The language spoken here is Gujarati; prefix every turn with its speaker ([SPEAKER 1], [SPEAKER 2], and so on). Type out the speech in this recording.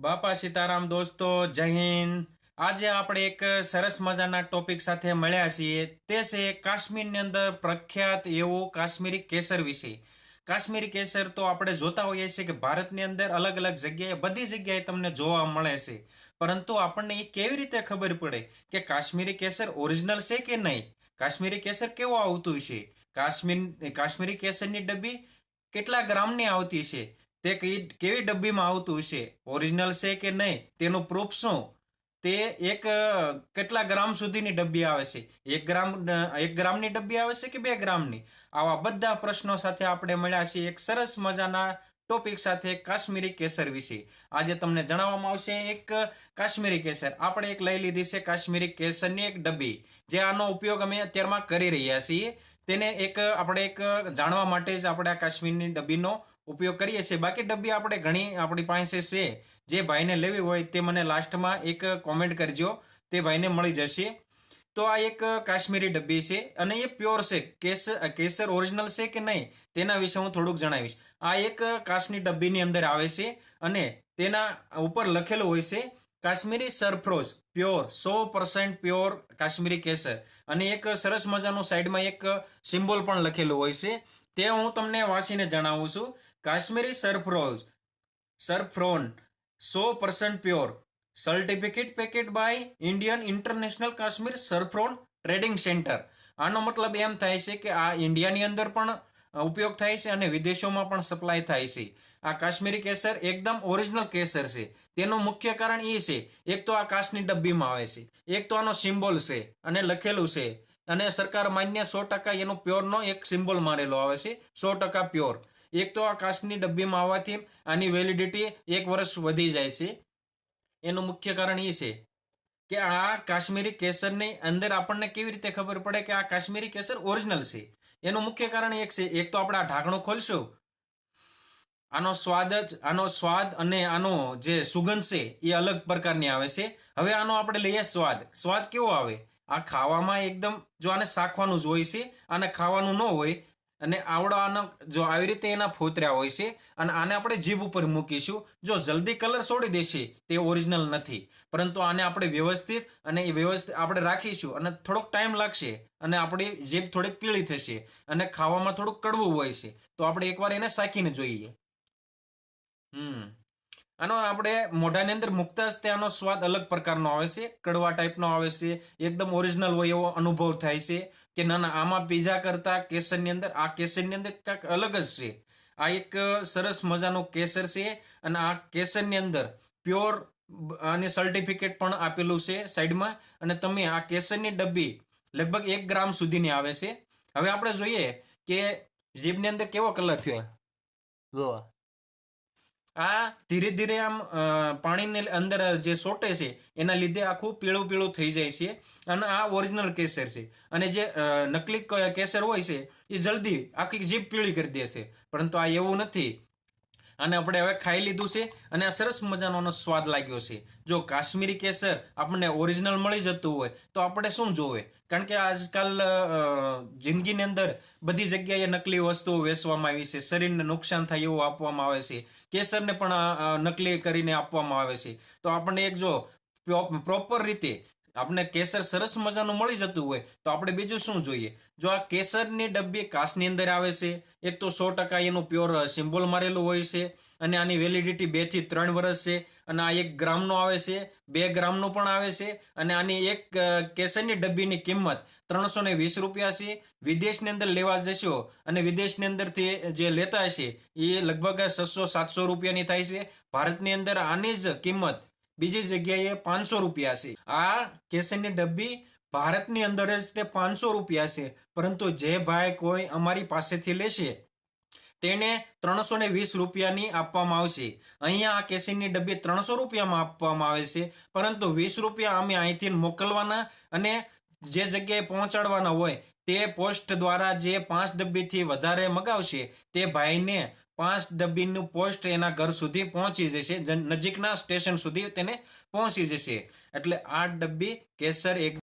[SPEAKER 1] બાપા સીતારામ દોસ્તો, જય હિન્દ. આજે આપણે એક સરસ મજાના ટોપિક સાથે મળ્યા છીએ. તે છે કાશ્મીરની અંદર પ્રખ્યાત એવું કાશ્મીરી કેસર વિશે. કાશ્મીરી કેસર તો આપણે જોતા હોઈએ છીએ કે ભારતની અંદર અલગ અલગ જગ્યાએ, બધી જગ્યાએ તમને જોવા મળે છે. પરંતુ આપણને એ કેવી રીતે ખબર પડે કે કાશ્મીરી કેસર ઓરિજિનલ છે કે નહીં? કાશ્મીરી કેસર કેવો આવતું છે? કાશ્મીર, કાશ્મીરી કેસરની ડબ્બી કેટલા ગ્રામની આવતી છે? તે કઈ કેવી ડબ્બીમાં આવતું છે ઓરિજિનલ છે કે નહીં? તેનું પ્રૂફ શું? તે એક કેટલા ગ્રામ સુધીની ડબ્બી આવે છે? એક ગ્રામ એક ગ્રામની ડબ્બી આવે છે કે બે ગ્રામની? આવા બધા પ્રશ્નો સાથે આપણે મળ્યા છીએ એક સરસ મજાના ટોપિક સાથે કાશ્મીરી કેસર વિશે. આજે તમને જણાવવામાં આવશે એક કાશ્મીરી કેસર. આપણે એક લઈ લીધી છે કાશ્મીરી કેસરની એક ડબ્બી. જે આનો ઉપયોગ અમે અત્યારમાં કરી રહ્યા છીએ. તેને એક, આપણે એક જાણવા માટે જ આપણે આ કાશ્મીરની ડબ્બીનો ઉપયોગ કરીએ છીએ. બાકી ડબ્બી આપણે ઘણી આપણી પાસે છે. જે ભાઈને લેવી હોય તે મને લાસ્ટમાં એક કોમેન્ટ કરજો. તે ભાઈને મળી જશે. તો આ એક કાશ્મીરી ડબ્બી છે અને એ પ્યોર છે. કેસર કેસર ઓરિજિનલ છે કે નહીં તેના વિશે હું થોડુંક જણાવીશ. આ એક કાશની ડબ્બીની અંદર આવે છે અને તેના ઉપર લખેલું હોય છે, કાશ્મીરી સરફ્રોઝ, પ્યોર, સો પર્સન્ટ પ્યોર કાશ્મીરી કેસર. અને એક સરસ મજાનું સાઈડમાં એક સિમ્બોલ પણ લખેલું હોય છે. તે હું તમને વાંચીને જણાવું છું. Kashmiri saffron saffron so percent pure certificate packet by Indian international Kashmir saffron trading centre આનો મતલબ એમ થાય છે કે આ ઇન્ડિયાની અંદર પણ ઉપયોગ થાય છે અને વિદેશોમાં પણ સપ્લાય થાય છે. આ કાશ્મીરી કેસર એકદમ ઓરિજિનલ કેસર છે. તેનું મુખ્ય કારણ એ છે, એક તો આ કાશની ડબ્બીમાં આવે છે, એક તો આનો સિમ્બોલ છે અને લખેલું છે. અને સરકાર માન્ય સો ટકા એનો પ્યોરનો એક સિમ્બોલ મારેલો આવે છે, સો ટકા પ્યોર. એક તો આ કાચની ડબ્બીમાં આવવાથી આની વેલિડિટી એક વર્ષ વધી જાય છે. એનું મુખ્ય કારણ એ છે કે આ કાશ્મીરી કેસરની અંદર આપણને કેવી રીતે ખબર પડે કે આ કાશ્મીરી કેસર ઓરિજિનલ છે? એનું મુખ્ય કારણ એક છે, એક તો આપણે આ ઢાંકણું ખોલશું. આનો સ્વાદ જ, આનો સ્વાદ અને આનો જે સુગંધ છે એ અલગ પ્રકારની આવે છે. હવે આનો આપણે લઈએ સ્વાદ. સ્વાદ કેવો આવે? આ ખાવામાં એકદમ જો આને શાખવાનું જ હોય છે અને ખાવાનું ન હોય અને આવડો આના જો આવી રીતે એના ફોતર્યા હોય છે અને આને આપણે જીભ ઉપર મૂકીશું, જો જલ્દી કલર છોડી દેશે તે ઓરિજિનલ નથી. પરંતુ આને આપણે વ્યવસ્થિત અને એ વ્યવસ્થિત આપણે રાખીશું અને થોડોક ટાઈમ લાગશે અને આપણી જીભ થોડીક પીળી થશે અને ખાવામાં થોડુંક કડવું હોય છે, તો આપણે એકવાર એને શાકીને જોઈએ. હમ. આનો આપણે મોઢાની અંદર મૂકતા જ તેનો સ્વાદ અલગ પ્રકારનો આવે છે, કડવા ટાઈપનો આવે છે, એકદમ ઓરિજિનલ હોય એવો અનુભવ થાય છે કે ના ના, આમાં પીઝા કરતા કેસરની અંદર, આ કેસરની અંદર કાંઈક અલગ જ છે. આ એક સરસ મજાનો કેસર છે અને આ કેસરની અંદર પ્યોર અને સર્ટિફિકેટ પણ આપેલું છે સાઈડમાં અને તમે આ કેસરની ડબ્બી લગભગ એક ગ્રામ સુધીની આવે છે. હવે આપણે જોઈએ કે જીભની અંદર કેવો કલર થયો? જો આ ધીરે ધીરે આમ પાણીને અંદર જે સોટે છે, એના લીધે આખું પીળું પીળું થઈ જાય છે અને આ ઓરિજિનલ કેસર છે. અને જે નકલી કેસર હોય છે, એ જલ્દી આખી જીભ પીળી કરી દે છે. પરંતુ આ એવું નથી. અને આપણે હવે ખાઈ લીધું છે અને આ સરસ મજાનો સ્વાદ લાગ્યો છે. જો કાશ્મીરી કેસર આપણને ઓરિજિનલ મળી જતું હોય, તો આપણે શું જોવે? કારણ કે આજકાલ જિંદગીની અંદર બધી જગ્યાએ નકલી વસ્તુઓ વેચવામાં આવી છે, શરીરને નુકસાન થાય એવું આપવામાં આવે છે. કેસરને પણ નકલી કરીને આપવામાં આવે છે. તો આપણને એક જો પ્રોપર રીતે આપણે કેસર સરસ મજાનું મળી જતું હોય તો આપણે બીજું શું જોઈએ? જો આ કેસરની ડબ્બી કાચની અંદર આવે છે, એક તો સો ટકા એનું પ્યોર સિમ્બોલ મારેલું હોય છે અને આની વેલિડિટી બેથી ત્રણ વર્ષ છે અને આ એક ગ્રામનો આવે છે, બે ગ્રામનું પણ આવે છે અને આની એક કેસરની ડબ્બીની કિંમત ત્રણસો ને વીસ રૂપિયા છે. વિદેશની અંદર લેવા જશો અને વિદેશની અંદરથી જે લેતા હશે એ લગભગ છસો સાતસો રૂપિયાની થાય છે. ભારતની અંદર આની જ કિંમત બીજી જગ્યાએ પાંચસો રૂપિયા છે. આ કેસરની ડબ્બી ભારતની અંદર જ તે પાંચસો રૂપિયા છે. પરંતુ જે ભાઈ કોઈ અમારી પાસેથી લેશે, તેને ત્રણસો ને વીસ રૂપિયાની આપવામાં આવશે. અહીંયા આ કેસરની ડબ્બી ત્રણસો રૂપિયામાં આપવામાં આવે છે. પરંતુ વીસ રૂપિયા અમે અહીંથી મોકલવાના અને જે જગ્યાએ પહોંચાડવાના હોય, તે પોસ્ટ દ્વારા જે પાંચ ડબ્બીથી વધારે મગાવશે, તે ભાઈને પાંચ ડબ્બીનું પોસ્ટ એના ઘર સુધી પહોંચી જશે. નજીકના સ્ટેશન સુધી તેને પહોંચી જશે. એટલે આઠ ડબ્બી કેસર, એક